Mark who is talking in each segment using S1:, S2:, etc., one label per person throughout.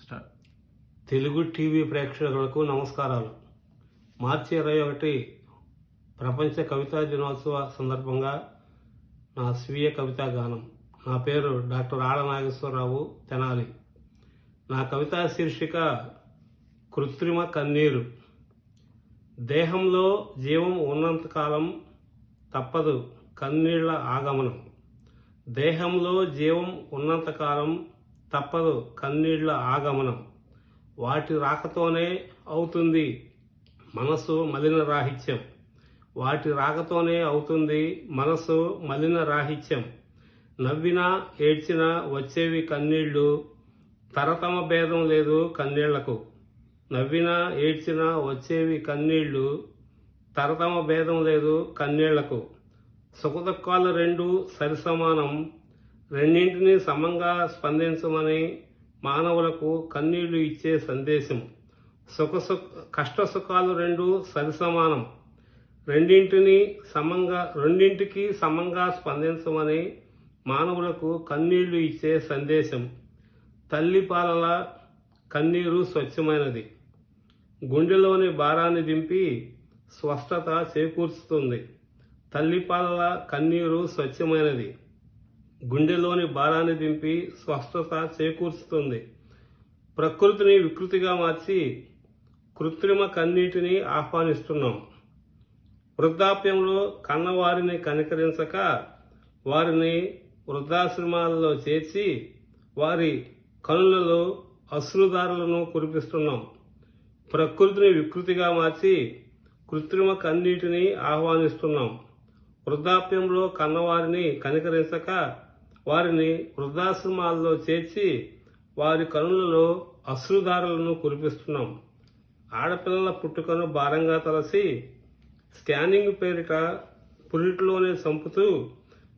S1: Start.
S2: Telugu TV ప్రేక్షకులకు నమస్కారాలు. మార్చి ఇరవై ఒకటి ప్రపంచ కవితా దినోత్సవ సందర్భంగా నా స్వీయ కవితా గానం. నా పేరు డాక్టర్ ఆడ నాగేశ్వరరావు తెనాలి. నా కవితా శీర్షిక కృత్రిమ కన్నీరు. దేహంలో జీవం ఉన్నంతకాలం తప్పదు కన్నీళ్ళ ఆగమనం. దేహంలో జీవం ఉన్నంతకాలం తప్పదు కన్నీళ్ళ ఆగమనం. వాటి రాకతోనే అవుతుంది మనసు మలిన రాహిత్యం. వాటి రాకతోనే అవుతుంది మనసు మలిన రాహిత్యం. నవ్వినా ఏడ్చినా వచ్చేవి కన్నీళ్ళు. తరతమ భేదం లేదు కన్నీళ్ళకు. నవ్వినా ఏడ్చినా వచ్చేవి కన్నీళ్ళు. తరతమ భేదం లేదు కన్నీళ్ళకు. సుఖదుఖాలు రెండు సరిసమానం. రెండింటినీ సమంగా స్పందించమని మానవులకు కన్నీళ్ళు ఇచ్చే సందేశం. సుఖ సుఖ కష్ట సుఖాలు రెండు సరిసమానం. రెండింటిని సమంగా రెండింటికి సమంగా స్పందించమని మానవులకు కన్నీళ్ళు ఇచ్చే సందేశం. తల్లి పాలల కన్నీరు స్వచ్ఛమైనది. గుండెలోని భారాన్ని దింపి స్వస్థత చేకూర్చుతుంది తల్లిపాలల కన్నీరు స్వచ్ఛమైనది. గుండెలోని భారాన్ని దింపి స్వస్థత చేకూరుస్తుంది. ప్రకృతిని వికృతిగా మార్చి కృత్రిమ కన్నీటిని ఆహ్వానిస్తున్నాం. వృద్ధాప్యంలో కన్నవారిని కనికరించక వారిని వృద్ధాశ్రమాలలో చేర్చి వారి కనులలో అశ్రుదారులను కురిపిస్తున్నాం. ప్రకృతిని వికృతిగా మార్చి కృత్రిమ కన్నీటిని ఆహ్వానిస్తున్నాం. వృద్ధాప్యంలో కన్నవారిని కనికరించక వారిని వృద్ధాశ్రమాల్లో చేర్చి వారి కనులలో అశ్రుధారలను కురిపిస్తున్నాం. ఆడపిల్లల పుట్టుకను భారంగా తలసి స్కానింగ్ పేరిట పురిటిలోనే చంపుతూ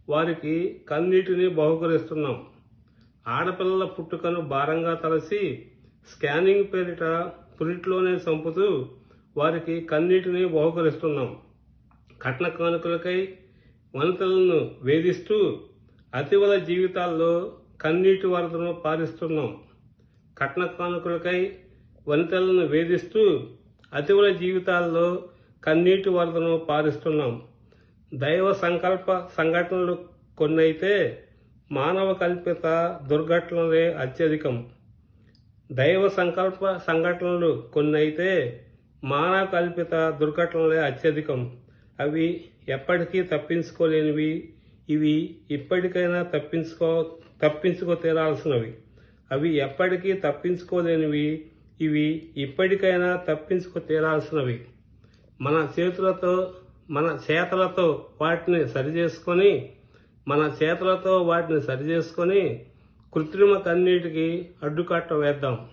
S2: వారికి కన్నీటిని బహుకరిస్తున్నాం. ఆడపిల్లల పుట్టుకను భారంగా తలసి స్కానింగ్ పేరిట పురిటిలోనే చంపుతూ వారికి కన్నీటిని బహుకరిస్తున్నాం. కట్న కానుకలకై వనితలను వేధిస్తూ అతివల జీవితాల్లో కన్నీటి వరదను పారిస్తున్నాం. కట్న కానుకలకై వనితలను వేధిస్తూ అతివల జీవితాల్లో కన్నీటి వరదను పారిస్తున్నాం. దైవ సంకల్ప సంఘటనలు కొన్నైతే మానవ కల్పిత దుర్ఘటనలే అత్యధికం. దైవ సంకల్ప సంఘటనలు కొన్నైతే మానవ కల్పిత దుర్ఘటనలే అత్యధికం. అవి ఎప్పటికీ తప్పించుకోలేనివి ఇవి ఇప్పటికైనా తప్పించుకో తప్పించుకో తీరాల్సినవి. అవి ఎప్పటికీ తప్పించుకోలేనివి ఇవి ఇప్పటికైనా తప్పించుకో తీరాల్సినవి. మన చేతులతో మన చేతలతో వాటిని సరిచేసుకొని మన చేతులతో వాటిని సరిచేసుకొని కృత్రిమ కన్నీటికి అడ్డుకట్ట వేద్దాం.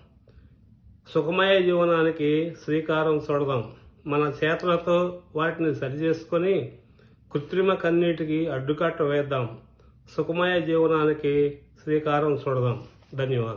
S2: సుఖమయ జీవనానికి శ్రీకారం చూడదాం. మన చేతులతో వాటిని సరిచేసుకొని కృత్రిమ కన్నీటికి అడ్డుకట్ట వేద్దాం. సుఖమయ జీవనానికి శ్రీకారం చూడదాం. ధన్యవాదాలు.